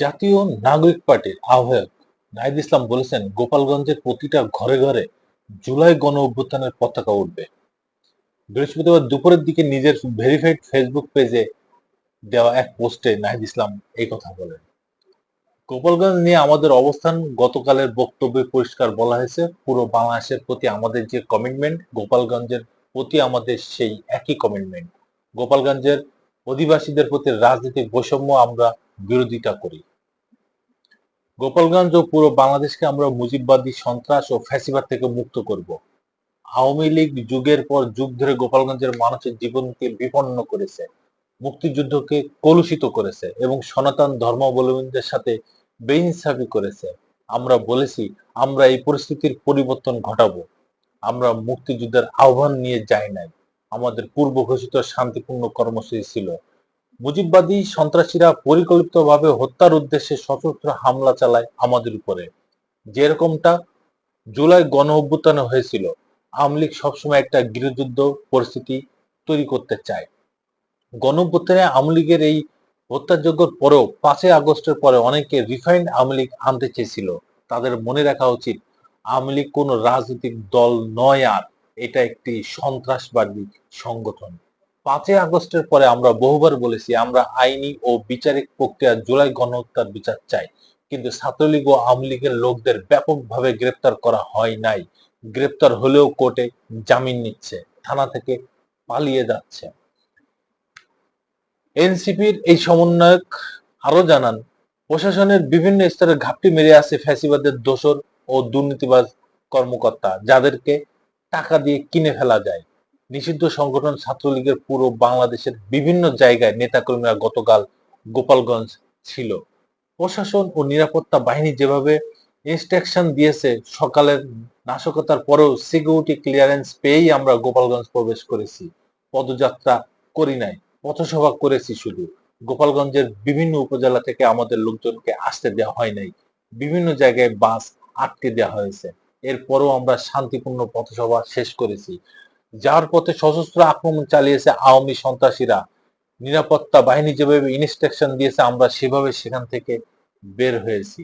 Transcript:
জাতীয় নাগরিক পার্টির আহ্বায়ক নাহিদ ইসলাম বলেছেন, গোপালগঞ্জের প্রতিটা ঘরে ঘরে জুলাই গণ অভ্যুত্থানের পতাকা উঠবে। বৃহস্পতিবার দুপুরের দিকে নিজের ভেরিফাইড ফেসবুক পেজে দেওয়া এক পোস্টে নাহিদ ইসলাম এই কথা বলেন। গোপালগঞ্জ নিয়ে আমাদের অবস্থান গতকালের বক্তব্যে পরিষ্কার বলা হয়েছে। পুরো বাংলাদেশের প্রতি আমাদের যে কমিটমেন্ট গোপালগঞ্জের প্রতি আমাদের সেই একই কমিটমেন্ট গোপালগঞ্জের অধিবাসীদের প্রতি রাজনৈতিক বৈষম্য আমরা বিরোধিতা করি। গোপালগঞ্জ ও পুরো বাংলাদেশকে আমরা মুজিববাদী সন্ত্রাস ও ফ্যাসিবাদ থেকে মুক্ত করব। আওয়ামী লীগ যুগের পর যুগ ধরে গোপালগঞ্জের মানুষের জীবনকে বিপন্ন করেছে, মুক্তিযুদ্ধকে কলুষিত করেছে এবং সনাতন ধর্মাবলম্বীদের সাথে বেইনসাফি করেছে। আমরা বলেছি, আমরা এই পরিস্থিতির পরিবর্তন ঘটাবো। আমরা মুক্তিযুদ্ধের আহ্বান নিয়ে যাই নাই। আমাদের পূর্ব ঘোষিত শান্তিপূর্ণ কর্মসূচি ছিল। মুজিববাদী সন্ত্রাসীরা পরিকল্পিতভাবে হত্যার উদ্দেশ্যে সশস্ত্র হামলা চালায় আমাদের উপরে। যেরকমটা জুলাই গণ অভ্যুত্থানে হয়েছিল, আওয়ামী লীগ সবসময় একটা গৃহযুদ্ধ পরিস্থিতি তৈরি করতে চায়। গণ অভ্যুত্থানে আওয়ামী লীগের এই হত্যাযজ্ঞের পরেও পাঁচই আগস্টের পরে অনেকে রিফাইন্ড আওয়ামী লীগ আনতে চেয়েছিল। তাদের মনে রাখা উচিত, আওয়ামী লীগ কোন রাজনৈতিক দল নয় আর। এটা একটি সন্ত্রাসবাদী সংগঠন। পাঁচই আগস্টের পরে আমরা বহুবার বলেছি, আমরা আইনি ও বিচারিক প্রক্রিয়া জুলাই গণহত্যার বিচার চাই। কিন্তু ছাত্রলীগ ও আওয়ামী লীগের লোকদের ব্যাপকভাবে গ্রেপ্তার করা হয় নাই। গ্রেপ্তার হলেও কোর্টে জামিন নিচ্ছে, থানা থেকে পালিয়ে যাচ্ছে। এনসিপির এই সমন্বয়ক আরও জানান, প্রশাসনের বিভিন্ন স্তরে ঘাপটি মেরে আছে ফ্যাসিবাদের দোষর ও দুর্নীতিবাজ কর্মকর্তা, যাদেরকে টাকা দিয়ে কিনে ফেলা যায়। নিষিদ্ধ সংগঠন ছাত্রলীগের পুরো বাংলাদেশের বিভিন্ন জায়গায় নেতাকর্মীরা গতকাল গোপালগঞ্জ ছিল। প্রশাসন ও নিরাপত্তা বাহিনী যেভাবে ইনস্ট্রাকশন দিয়েছে, সকালের নাশকতার পরেও সিকিউরিটি ক্লিয়ারেন্স পেয়েই আমরা গোপালগঞ্জ প্রবেশ করেছি। পদযাত্রা করি নাই, পথসভা করেছি শুধু। গোপালগঞ্জের বিভিন্ন উপজেলা থেকে আমাদের লোকজনকে আসতে দেওয়া হয় নাই। বিভিন্ন জায়গায় বাস আটকে দেওয়া হয়েছে। এরপরও আমরা শান্তিপূর্ণ পথসভা শেষ করেছি। যার পথে সশস্ত্র আক্রমণ চালিয়েছে আওয়ামী সন্ত্রাসীরা। নিরাপত্তা বাহিনী যেভাবে ইনস্ট্রাকশন দিয়েছে, আমরা সেভাবে সেখান থেকে বের হয়েছি।